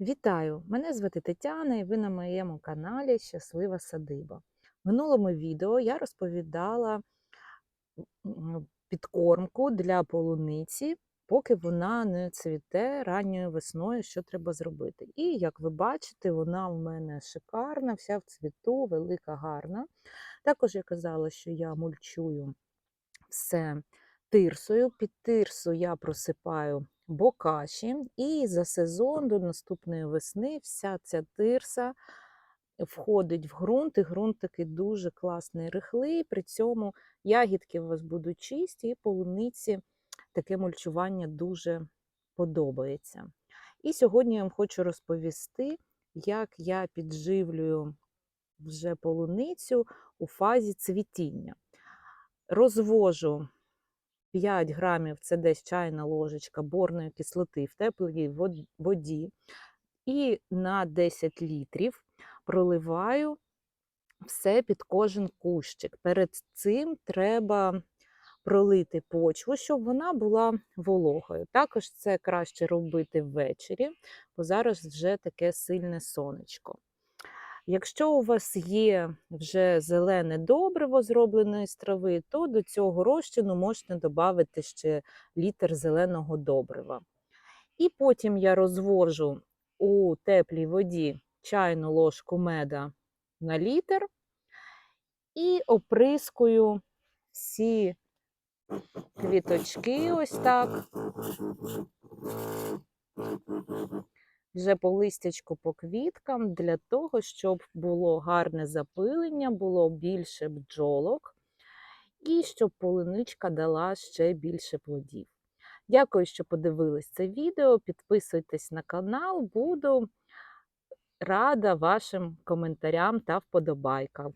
Вітаю! Мене звати Тетяна і ви на моєму каналі Щаслива Садиба. В минулому відео я розповідала підкормку для полуниці, поки вона не цвіте ранньою весною, що треба зробити. І як ви бачите, вона в мене шикарна, вся в цвіту, велика, гарна. Також я казала, що я мульчую все тирсою. Під тирсу я просипаю бокаші, і за сезон до наступної весни вся ця тирса входить в ґрунт, і ґрунт такий дуже класний, рихлий. При цьому ягідки у вас будуть чисті, і полуниці таке мульчування дуже подобається. І сьогодні я вам хочу розповісти, як я підживлюю вже полуницю у фазі цвітіння. Розвожу 5 грамів, це десь чайна ложечка борної кислоти в теплій воді, і на 10 літрів проливаю все під кожен кущик. Перед цим треба пролити почву, щоб вона була вологою. Також це краще робити ввечері, бо зараз вже таке сильне сонечко. Якщо у вас є вже зелене добриво зробленої з трави, то до цього розчину можна додати ще літр зеленого добрива. І потім я розвожу у теплій воді чайну ложку меда на літр і оприскую всі квіточки ось так. Вже по листячку, по квіткам, для того, щоб було гарне запилення, було більше бджолок, і щоб полуничка дала ще більше плодів. Дякую, що подивились це відео. Підписуйтесь на канал, буду рада вашим коментарям та вподобайкам.